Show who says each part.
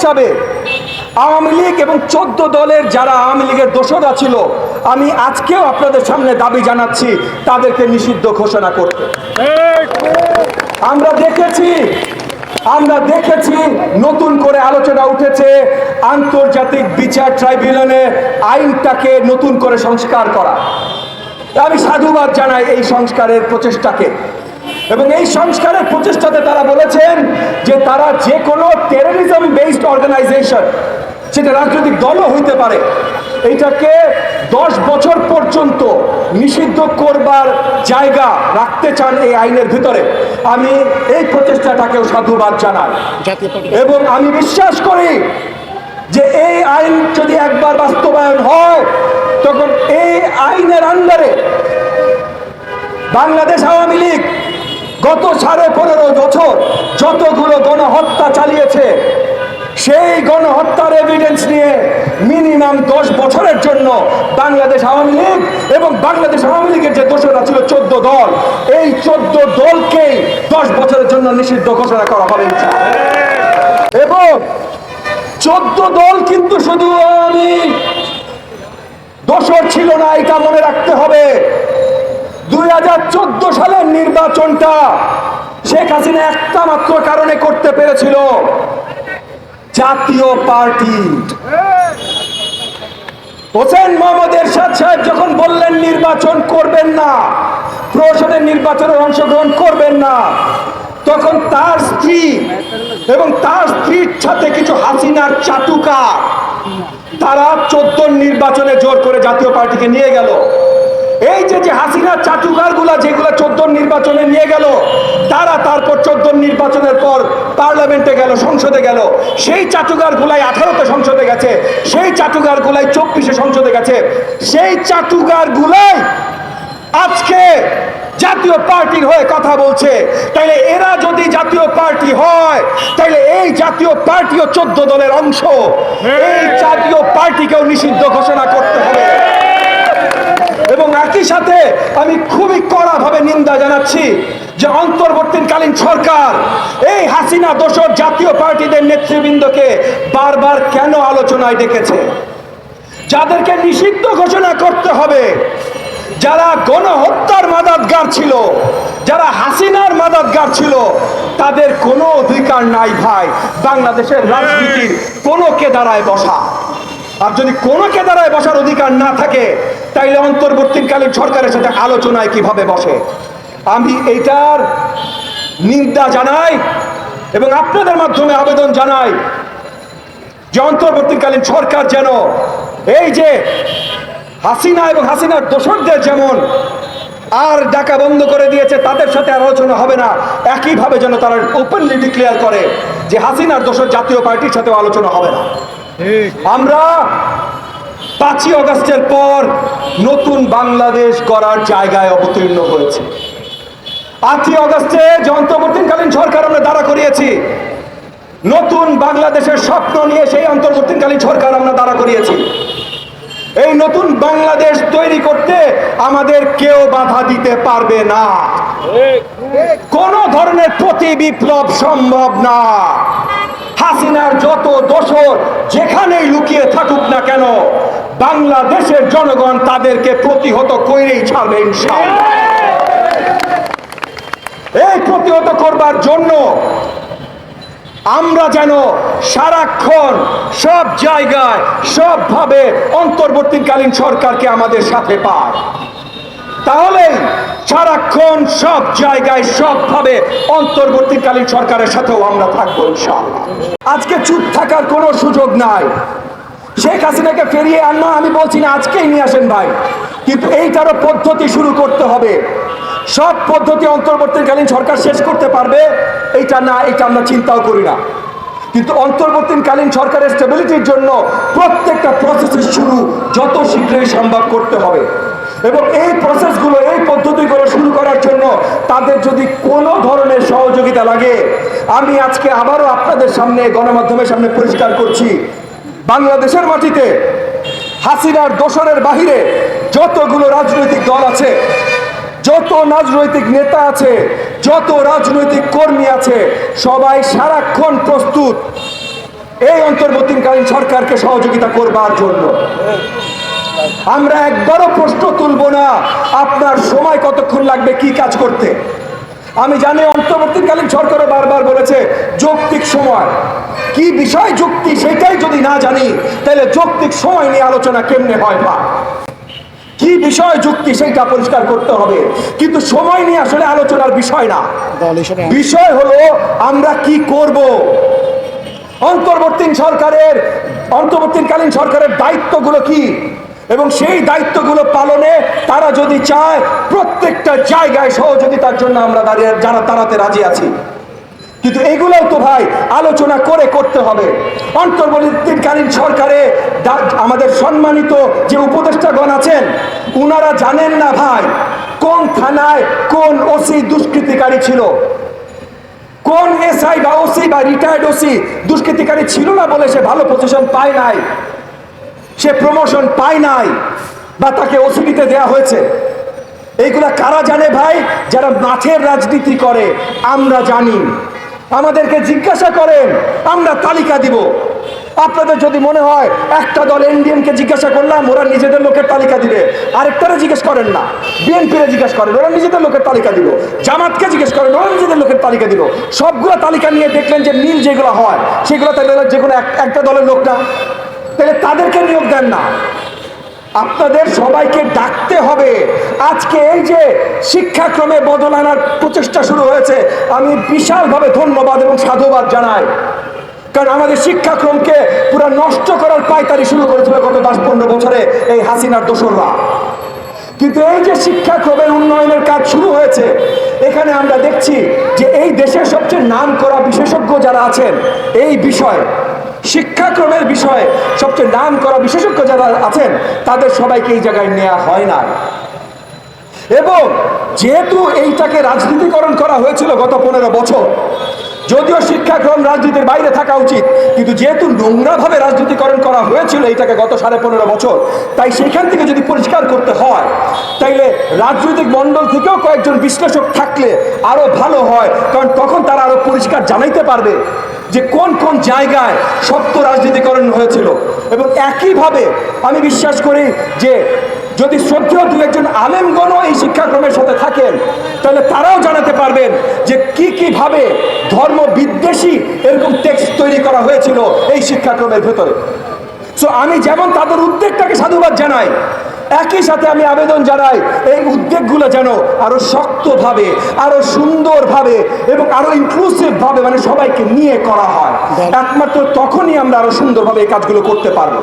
Speaker 1: হিসাবে আওয়ামী লীগ এবং চোদ্দ দলের যারা আওয়ামী লীগের দোষরা ছিল, আমি আজকেও আপনাদের সামনে দাবি জানাচ্ছি, তাদেরকে নিষিদ্ধ ঘোষণা করতে। আমরা দেখেছি আমরা দেখেছি, নতুন করে আলোচনা উঠেছে, আন্তর্জাতিক বিচার ট্রাইব্যুনালে আইনটাকে নতুন করে সংস্কার করা। আমি সাধুবাদ জানাই এই সংস্কারের প্রচেষ্টাকে। এবং এই সংস্কারের প্রচেষ্টাতে তারা বলেছেন যে তারা যে কোনো টেরোরিজম বেসড অর্গানাইজেশন সেটা রাজনৈতিক দলও হইতে পারে এইটাকে দশ বছর পর্যন্ত নিষিদ্ধ করবার জায়গা রাখতে চান এই আইনের ভিতরে। আমি এই প্রচেষ্টাটাকেও সাধুবাদ জানাই। এবং আমি বিশ্বাস করি যে এই আইন যদি একবার বাস্তবায়ন হয়, তখন এই আইনের আন্ডারে বাংলাদেশ আওয়ামী লীগ গত সাড়ে পনেরো বছর যতগুলো গণহত্যা চালিয়েছে, সেই গণহত্যার এভিডেন্স নিয়ে মিনিমাম দশ বছরের জন্য বাংলাদেশ আওয়ামী লীগ এবং বাংলাদেশ আওয়ামী লীগের যে দোষরা ছিল চোদ্দ দল, এই চোদ্দ দলকেই দশ বছরের জন্য নিষিদ্ধ ঘোষণা করা হবে। এবং চোদ্দ দল কিন্তু শুধু আমি, দোষর ছিল না, এটা মনে রাখতে হবে দুই হাজার চোদ্দ সালের নির্বাচনটা শেখ হাসিনা একটা মাত্র কারণে করতে পেরেছিল। জাতীয় পার্টি। হোসেন মোহাম্মদ এরশাদ সাহেব যখন বললেন নির্বাচন করবেন না প্রশাসনের নির্বাচনে অংশগ্রহণ করবেন না, তখন তার স্ত্রী এবং তার স্ত্রীর সাথে কিছু হাসিনার চাটুকা, তারা চোদ্দ নির্বাচনে জোর করে জাতীয় পার্টিকে নিয়ে গেল। এই যে যে হাসিনার চাটুকারগুলা যেগুলো চোদ্দ নির্বাচনে নিয়ে গেল, তারা তারপর চোদ্দ নির্বাচনের পর পার্লামেন্টে গেল, সংসদে গেল। সেই চাটুকার গুলাই আঠারোতে সংসদে গেছে, সেই চাটুকার গুলাই চব্বিশে সংসদে গেছে। সেই চাটুকার গুলাই আজকে জাতীয় পার্টির হয়ে কথা বলছে। তাইলে এরা যদি জাতীয় পার্টি হয়, তাইলে এই জাতীয় পার্টিও চোদ্দ দলের অংশ। এই জাতীয় পার্টিকেও নিষিদ্ধ ঘোষণা করতে হবে। এবং একই সাথে আমি খুবই কড়াভাবে নিন্দা জানাচ্ছি যে অন্তর্বর্তীকালীন সরকার এই হাসিনা দোষর জাতীয় পার্টিদের নেতৃবৃন্দকে বারবার কেন আলোচনায় ডেকেছে? যাদেরকে নিষিদ্ধ ঘোষণা করতে হবে, যারা গণহত্যার মাদাতগার ছিল, যারা হাসিনার মাদাতগার ছিল, তাদের কোনো অধিকার নাই ভাই। বাংলাদেশের রাজনীতির কোনো কেদারায় বসা। আর যদি কোনো কেদারায় বসার অধিকার না থাকে, তাইলে অন্তর্বর্তীকালীন সরকারের সাথে আলোচনায় কীভাবে বসে? আমি এইটার নিন্দা জানাই এবং আপনাদের মাধ্যমে আবেদন জানাই যে অন্তর্বর্তীকালীন সরকার যেন এই যে হাসিনা এবং হাসিনার দোসরদের যেমন আর ডাকা বন্ধ করে দিয়েছে, তাদের সাথে আলোচনা হবে না। একইভাবে যেন তারা ওপেনলি ডিক্লেয়ার করে যে হাসিনার দোসর জাতীয় পার্টির সাথেও আলোচনা হবে না। আমরা পাঁচই অগস্টের পর নতুন বাংলাদেশ গড়ার জায়গায় অবতীর্ণ হয়েছে। আটই অগস্টে অন্তর্বর্তীকালীন সরকার আমরা দাঁড়া করিয়েছি। নতুন বাংলাদেশের স্বপ্ন নিয়ে সেই অন্তর্বর্তীকালীন সরকার আমরা দাঁড়া করিয়েছি। এই নতুন বাংলাদেশ তৈরি করতে আমাদের কেউ বাধা দিতে পারবে না। কোন ধরনের প্রতি বিপ্লব সম্ভব না। হাসিনার যত দোষর যেখানেই লুকিয়ে থাকুক না কেন, বাংলাদেশের জনগণ তাদেরকে প্রতিহত করেই ছাড়বে এই প্রতিহত করবার জন্য আমরা যেন সারাক্ষণ সব জায়গায় সবভাবে অন্তর্বর্তীকালীন সরকারকে আমাদের সাথে পায়। তাহলে সারাক্ষণ সব জায়গায় সবভাবে অন্তর্বর্তীকালীন সরকারের সাথেও আমরা থাকব আজকে চুপ থাকার কোনো সুযোগ নাই। শেখ হাসিনাকে ফিরিয়ে আননা, আমি বলছি না আজকেই নিয়ে আসেন ভাই, কিন্তু এইটারও পদ্ধতি শুরু করতে হবে। সব পদ্ধতি অন্তর্বর্তীকালীন সরকার শেষ করতে পারবে, এইটা না এটা আমরা চিন্তাও করি না। কিন্তু অন্তর্বর্তীকালীন সরকারের স্টেবিলিটির জন্য প্রত্যেকটা প্রসেসের শুরু যত শীঘ্রই সম্ভব করতে হবে। এবং এই প্রসেসগুলো এই পদ্ধতিগুলো শুরু করার জন্য তাদের যদি কোনো ধরনের সহযোগিতা লাগে, আমি আজকে আবারও আপনাদের সামনে, গণমাধ্যমের সামনে পরিষ্কার করছি। বাংলাদেশের মাটিতে হাসিনার দোসরের বাহিরে যতগুলো রাজনৈতিক দল আছে, যত রাজনৈতিক নেতা আছে, যত রাজনৈতিক কর্মী আছে, সবাই সারাক্ষণ প্রস্তুত। এই অন্তর্বর্তীকালীন সরকারকে সহযোগিতা করবার জন্য। আমরা একবারও প্রশ্ন তুলব না, আপনার সময় কতক্ষণ লাগবে, কি কাজ করতে? আমি জানি অন্তর্বর্তীকালীন সরকারও বারবার বলেছে, যৌক্তিক সময়। কি বিষয় যুক্তি, সেটাই যদি না জানি, তাহলে যৌক্তিক সময় নিয়ে আলোচনা কেমনে হয় বা কি বিষয় যুক্তি সেটা পরিষ্কার করতে হবে। কিন্তু সময় নিয়ে আসলে আলোচনার বিষয় না। বিষয় হলো, আমরা কি করব? অন্তর্বর্তী সরকারের, অন্তর্বর্তীকালীন সরকারের দায়িত্বগুলো কি? এবং সেই দায়িত্বগুলো পালনে তারা যদি চায়, প্রত্যেকটা জায়গায় সহযোগিতার জন্য আমরা দাঁড়িয়ে, যারা দাঁড়াতে রাজি আছি। কিন্তু এগুলোও তো ভাই আলোচনা করে করতে হবে। অন্তর্বর্তীকালীন সরকারে আমাদের সম্মানিত যে উপদেষ্টাগণ আছেন, উনারা জানেন না ভাই কোন থানায় কোন ওসি দুষ্কৃতিকারী ছিল। কোন এসআই বা ওসি বা রিটায়ার্ড ওসি দুষ্কৃতিকারী ছিল না বলে সে ভালো পজিশন পায় নাই। সে প্রমোশন পায় নাই বা তাকে ওসিডিতে দেয়া হয়েছে। এইগুলা কারা জানে ভাই? যারা মাঠের রাজনীতি করে, আমরা জানি। আমাদেরকে জিজ্ঞাসা করেন, আমরা তালিকা দিব। আপনাদের যদি মনে হয় একটা দল এনডিএমকে জিজ্ঞাসা করলাম, ওরা নিজেদের লোকের তালিকা দিবে। আরেকটারে জিজ্ঞেস করেন না। বিএনপিরে জিজ্ঞেস করেন, ওরা নিজেদের লোকের তালিকা দিব। জামাতকে জিজ্ঞেস করেন, ওরা নিজেদের লোকের তালিকা দিব। সবগুলো তালিকা নিয়ে দেখলেন যে মিল যেগুলো হয় সেগুলো তাহলে যে কোনো এক- একটা দলের লোক না। তাহলে তাদেরকে নিয়োগ দেন না। আপনাদের সবাইকে ডাকতে হবে। আজকে এই যে শিক্ষাক্রমে বদল আনার প্রচেষ্টা শুরু হয়েছে, আমি বিশালভাবে ধন্যবাদ এবং সাধুবাদ জানাই। কারণ আমাদের শিক্ষাক্রমকে পুরো নষ্ট করার পায়তারি শুরু করেছিল গত দশ পনেরো বছরে এই হাসিনার দোসররা। কিন্তু এই যে শিক্ষাক্রমের উন্নয়নের কাজ শুরু হয়েছে, এখানে আমরা দেখছি যে এই দেশের সবচেয়ে নাম করা বিশেষজ্ঞ যারা আছেন, এই বিষয়ে শিক্ষাক্রমের বিষয়ে সবচেয়ে নাম করা বিশেষজ্ঞ যারা আছেন, তাদের সবাইকে এই জায়গায় নেওয়া হয় না এবং যেহেতু এইটাকে রাজনীতিকরণ করা হয়েছিল গত পনেরো বছর, যদিও শিক্ষাক্রম রাজনীতির বাইরে থাকা উচিত, কিন্তু যেহেতু নোংরাভাবে রাজনীতিকরণ করা হয়েছিল এইটাকে গত সাড়ে পনেরো বছর, তাই সেখান থেকে যদি পরিষ্কার করতে হয়, তাইলে রাজনৈতিক মণ্ডল থেকেও কয়েকজন বিশ্লেষক থাকলে আরও ভালো হয়, কারণ তখন তারা আরও পরিষ্কার জানাইতে পারবে। যে কোন কোন জায়গায় সত্য রাজনীতিকরণ হয়েছিল। এবং একইভাবে আমি বিশ্বাস করি যে যদি শ্রদ্ধেয় দু একজন আলেমগণও এই শিক্ষাক্রমের সাথে থাকেন, তাহলে তারাও জানাতে পারবেন যে কি কীভাবে ধর্ম বিদ্বেষী এরকম টেক্সট তৈরি করা হয়েছিল এই শিক্ষাক্রমের ভেতরে। সো আমি যেমন তাদের উদ্বেগটাকে সাধুবাদ জানাই একই সাথে আমি আবেদন জানাই এই উদ্যোগগুলো যেন আরও শক্তভাবে আরও সুন্দরভাবে এবং আরও ইনক্লুসিভ ভাবে মানে সবাইকে নিয়ে করা হয়। একমাত্র তখনই আমরা আরও সুন্দরভাবে এই কাজগুলো করতে পারব।